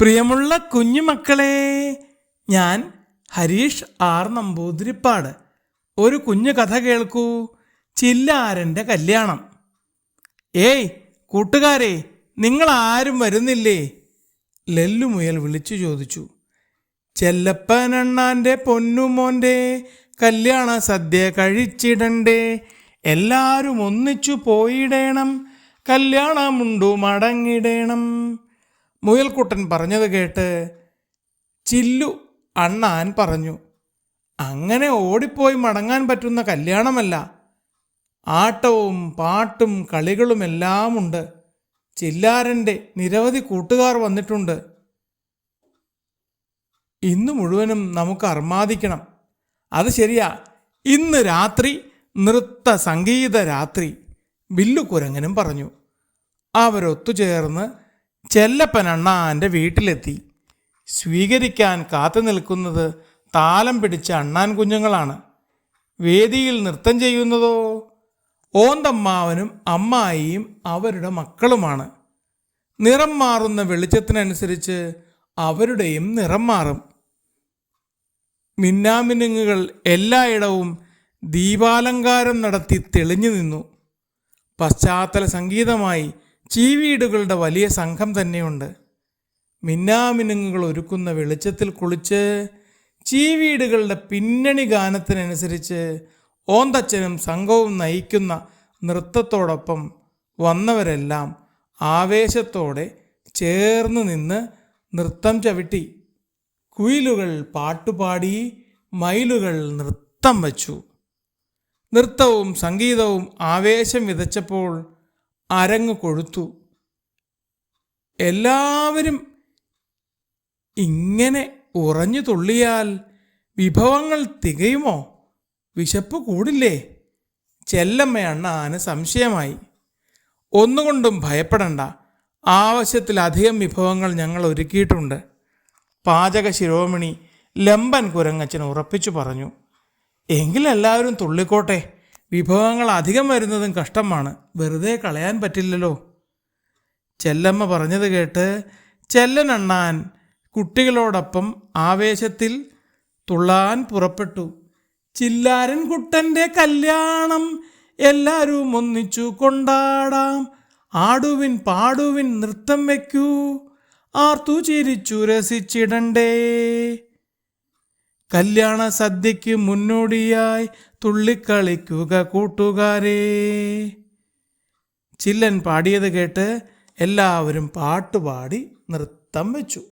പ്രിയമുള്ള കുഞ്ഞുമക്കളെ ഞാൻ ഹരീഷ് ആർ നമ്പൂതിരിപ്പാട്. ഒരു കുഞ്ഞു കഥ കേൾക്കൂ. ചില്ലാരന്റെ കല്യാണം. ഏയ് കൂട്ടുകാരെ നിങ്ങൾ ആരും വരുന്നില്ലേ ലല്ലുമുയൽ വിളിച്ചു ചോദിച്ചു. ചെല്ലപ്പനണ്ണാന്റെ പൊന്നുമോന്റെ കല്യാണ സദ്യ കഴിച്ചിടണ്ടേ. എല്ലാവരും ഒന്നിച്ചു പോയിടേണം. കല്യാണമുണ്ടു മടങ്ങിടേണം. മുയൽക്കുട്ടൻ പറഞ്ഞത് കേട്ട് ചില്ലു അണ്ണാൻ പറഞ്ഞു അങ്ങനെ ഓടിപ്പോയി മടങ്ങാൻ പറ്റുന്ന കല്യാണമല്ല. ആട്ടവും പാട്ടും കളികളുമെല്ലാം ഉണ്ട് ചില്ലാരന്റെ നിരവധി കൂട്ടുകാർ വന്നിട്ടുണ്ട്. ഇന്ന് മുഴുവനും നമുക്ക് അർമാദിക്കണം. അത് ശരിയാ. ഇന്ന് രാത്രി നൃത്ത സംഗീത രാത്രി ബില്ലു കുരങ്ങനും പറഞ്ഞു. അവരൊത്തുചേർന്ന് ചെല്ലപ്പൻ അണ്ണാന്റെ വീട്ടിലെത്തി. സ്വീകരിക്കാൻ കാത്തു നിൽക്കുന്നത് താലം പിടിച്ച അണ്ണാൻ കുഞ്ഞുങ്ങളാണ്. വേദിയിൽ നൃത്തം ചെയ്യുന്നതോ? ഓന്തമ്മാവനും അമ്മായിയും അവരുടെ മക്കളുമാണ്. നിറം മാറുന്ന വെളിച്ചത്തിനനുസരിച്ച് അവരുടെയും നിറം മാറും. മിന്നാമിനുങ്ങുകൾ എല്ലായിടവും ദീപാലങ്കാരം നടത്തി തെളിഞ്ഞു നിന്നു. പശ്ചാത്തല സംഗീതമായി ചീവീടുകളുടെ വലിയ സംഘം തന്നെയുണ്ട്. മിന്നാമിനുങ്ങുകൾ ഒരുക്കുന്ന വെളിച്ചത്തിൽ കുളിച്ച് ചീവീടുകളുടെ പിന്നണി ഗാനത്തിനനുസരിച്ച് ഓന്തച്ചനും സംഘവും നയിക്കുന്ന നൃത്തത്തോടൊപ്പം വന്നവരെല്ലാം ആവേശത്തോടെ ചേർന്ന് നിന്ന് നൃത്തം ചവിട്ടി കുയിലുകൾ പാട്ടുപാടി മയിലുകൾ നൃത്തം വച്ചു. നൃത്തവും സംഗീതവും ആവേശം വിതച്ചപ്പോൾ അരങ്ങ് കൊഴുത്തു. എല്ലാവരും ഇങ്ങനെ ഉറഞ്ഞു തുള്ളിയാൽ വിഭവങ്ങൾ തികയുമോ? വിശപ്പ് കൂടില്ലേ? ചെല്ലമ്മയണ്ണ ആന സംശയമായി. ഒന്നുകൊണ്ടും ഭയപ്പെടണ്ട. ആവശ്യത്തിലധികം വിഭവങ്ങൾ ഞങ്ങൾ ഒരുക്കിയിട്ടുണ്ട്. പാചക ശിരോമണി ലമ്പൻ കുരങ്ങച്ചൻ ഉറപ്പിച്ചു പറഞ്ഞു. എങ്കിലെല്ലാവരും തുള്ളിക്കോട്ടെ. വിഭവങ്ങൾ അധികം വരുന്നതും കഷ്ടമാണ്. വെറുതെ കളയാൻ പറ്റില്ലല്ലോ. ചെല്ലമ്മ പറഞ്ഞത് കേട്ട് ചെല്ലനണ്ണാൻ കുട്ടികളോടൊപ്പം ആവേശത്തിൽ തുള്ളാൻ പുറപ്പെട്ടു. ചില്ലാരൻ കുട്ടന്റെ കല്യാണം എല്ലാവരും ഒന്നിച്ചു കൊണ്ടാടാം. ആടുവിൻ പാടുവിൻ നൃത്തം വയ്ക്കൂ. ആർത്തു ചിരിച്ചു രസിച്ചിടണ്ടേ. കല്യാണ സദ്യയ്ക്ക് മുന്നോടിയായി തുള്ളിക്കളിക്കുക കൂട്ടുകാരെ. ചില്ലൻ പാടിയത് കേട്ട് എല്ലാവരും പാട്ടുപാടി നൃത്തം വെച്ചു.